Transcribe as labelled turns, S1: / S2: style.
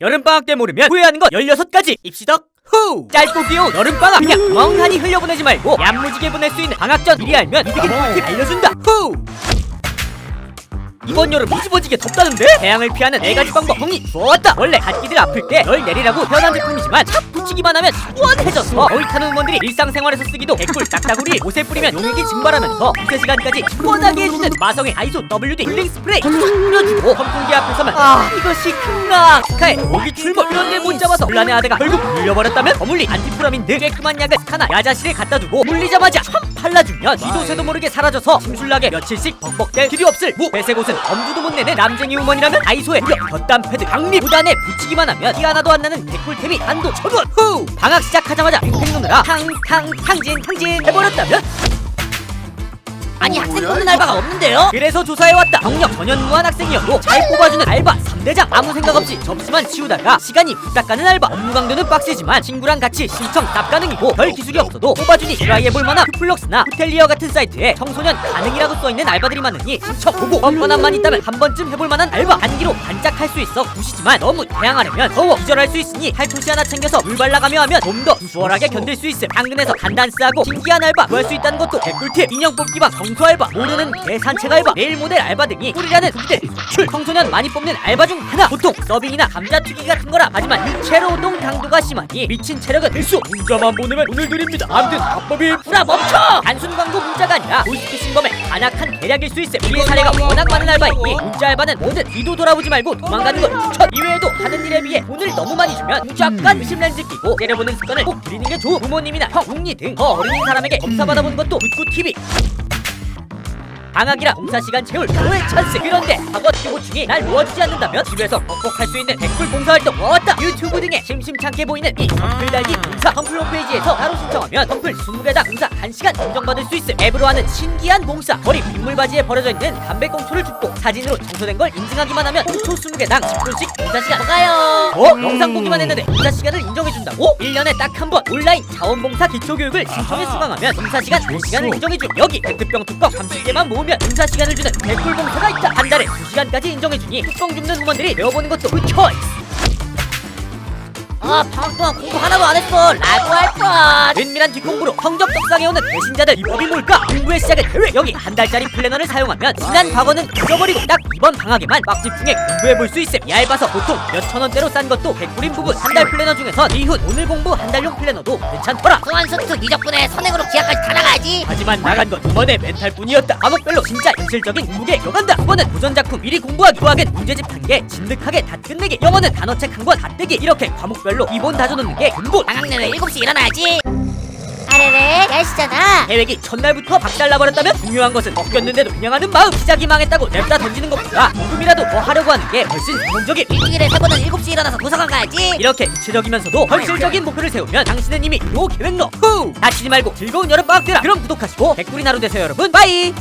S1: 여름방학 때 모르면 후회하는 것 16가지. 입시덕 후! 짧고 귀여운 여름방학. 그냥 멍하니 흘려보내지 말고 야무지게 보낼 수 있는 방학 전 미리 알면 이득이 꿀팁 알려준다. 후! 이번 여름 뒤집어지게 덥다는데? 태양을 피하는 네 가지 방법. 정리 좋았다. 원래 갓기들 아플 때 널 내리라고 태어난 제품이지만 착 붙이기만 하면 시원해져서 거울 타는 의원들이 일상생활에서 쓰기도 개꿀 딱따구리 옷에 뿌리면 용액이 증발하면서 2시간까지 시원하게 해주는 마성의 아이소 WD 힐링 스프레이 쫙 뿌려주고 선풍기 앞에서만 아. 이것이 극락 스카의 모기 출몰 이런데 못 잡아서 곤란해하다가 결국 물려버렸다면 어물리 안티프라민 등 깨끗한 약을 스카나 야자실에 갖다 두고 물리자마자 참 발라주면 뒤도 새도 모르게 사라져서 심술나게 며칠씩 벅벅댈 필요 없을 무 배색 옷은 엄두도 못 내는 남쟁이 우먼이라면 아이소의 무려 곁단 패드. 강리 무단에 붙이기만 하면 티 하나도 안 나는 개꿀템이 한도 천원. 후! 방학 시작하자마자 팽팽 놓느라 탕탕 탕진 탕진 해버렸다면 아니 학생 뽑는 알바가 없는데요? 그래서 조사해왔다. 경력 전혀 무한 학생이어도 잘 뽑아주는 알바 3대장. 아무 생각 없이 접시만 치우다가 시간이 후딱 가는 알바. 업무 강도는 빡세지만 친구랑 같이 신청 답 가능이고 별 기술이 없어도 뽑아주니 트라이해볼 만한 큐플럭스나 호텔리어 같은 사이트에 청소년 가능이라고 써있는 알바들이 많으니 신청 보고 뻔뻔함만 있다면 한 번쯤 해볼 만한 알바. 단기로 반짝할 수 있어 구시지만 너무 다양하려면 더워 기절할 수 있으니 팔토시 하나 챙겨서 물 발라가며 하면 좀 더 수월하게 견딜 수 있음. 당근에서 간단스하고 신기한 알바. 구할 수 있다는 것도 개꿀팁. 인형 뽑기방 정수 알바 모르는 개 산책 알바 내일 모델 알바 등이 뿌리라는 후기들. 출 청소년 많이 뽑는 알바 중 하나. 보통 서빙이나 감자튀기 같은 거라. 하지만 육체로 노동 강도가 심하니 미친 체력은 필수. 문자만 보내면 오늘 드립니다. 아무튼 합법이 불아 멈춰! 단순 광고 문자가 아니라 보이스피싱 범의 간악한 계략일 수 있음. 이의 사례가 워낙 많은 알바이니 문자 알바는 뭐든 뒤도 돌아보지 말고 도망가는 걸 추천 이외에도 하는 일에 비해 돈을 너무 많이 주면 무조건 의심 렌즈 끼고 때려보는 습관을 꼭 들이는 게 좋음 부모님이나 형, 웅니 등 더 어린인 사람에게 검사 받아보는 것도 굿굿 TV 방학이라 봉사 시간 채울 최고의 찬스. 그런데 학원 교보충이 날 모아주지 않는다면 집에서 뻑뻑할 수 있는 댓글 봉사활동 왔다 유튜브 등에 심심찮게 보이는 이 덤플 달기 봉사 덤플 홈페이지에서 따로 신청하면 덤플 20개당 봉사 1시간 인정받을 수 있음. 앱으로 하는 신기한 봉사. 머리 빗물바지에 버려져 있는 담배꽁초를 줍고 사진으로 청소된 걸 인증하기만 하면 초 20개당 10분씩 봉사 시간 가요. 어? 영상 보기만 했는데 봉사 시간을 인정해준다고? 1년에 딱 한 번 온라인 자원봉사 기초교육을 신청해 수강하면 봉사 시간 1시간을 인정해줌 여기 페트병 뚜껑 30개만 모으면 봉사 시간을 주는 개꿀 봉사가 있다. 한 달에 2시간까지 인정해주니 뚜껑 줍는 부모들이 배워보는 것도 굿 초이스 아 동안 공부 하나도 안 했어. 라고 할뻔. 은밀한 뒷공부로 성적 떡상해 오는 배신자들 이 법이 뭘까? 공부의 시작은 계획 여기 한 달짜리 플래너를 사용하면 지난 과거는 잊어버리고 딱 이번 방학에만 막 집중해 공부해볼 수 있음. 얇아서 보통 몇천 원대로 싼 것도 개꿀인 부분 한 달 플래너 중에선 이훈 오늘 공부 한 달용 플래너도 괜찮더라.
S2: 소환수트 니 덕분에 선행으로 기하까지 다 나가야지.
S1: 하지만 나간 건 이번에 멘탈뿐이었다. 과목별로 진짜 현실적인 무게 들어간다. 이번은 도전 작품 미리 공부하기 수학은 문제집 단계 진득하게 다 끝내기. 영어는 단어책 한 권다 떼기. 이렇게 과목별로 기본 다져놓는 게 근본
S2: 방학 내내 7시 일어나야지. 아래래 날씨잖아.
S1: 계획이 첫날부터 박살나버렸다면 중요한 것은 먹겼는데도 그냥 하는 마음. 시작이 망했다고 냅다 던지는 것보다 조금이라도 더 하려고 하는 게 훨씬 성공적인.
S2: 일주일에 세 번은 7시 일어나서 도서관 가야지.
S1: 이렇게 구체적이면서도 현실적인 목표를 세우면 당신은 이미 요 계획로. 후! 다치지 말고 즐거운 여름방학 되라 그럼 구독하시고 개꿀인 하루 되세요 여러분. 바이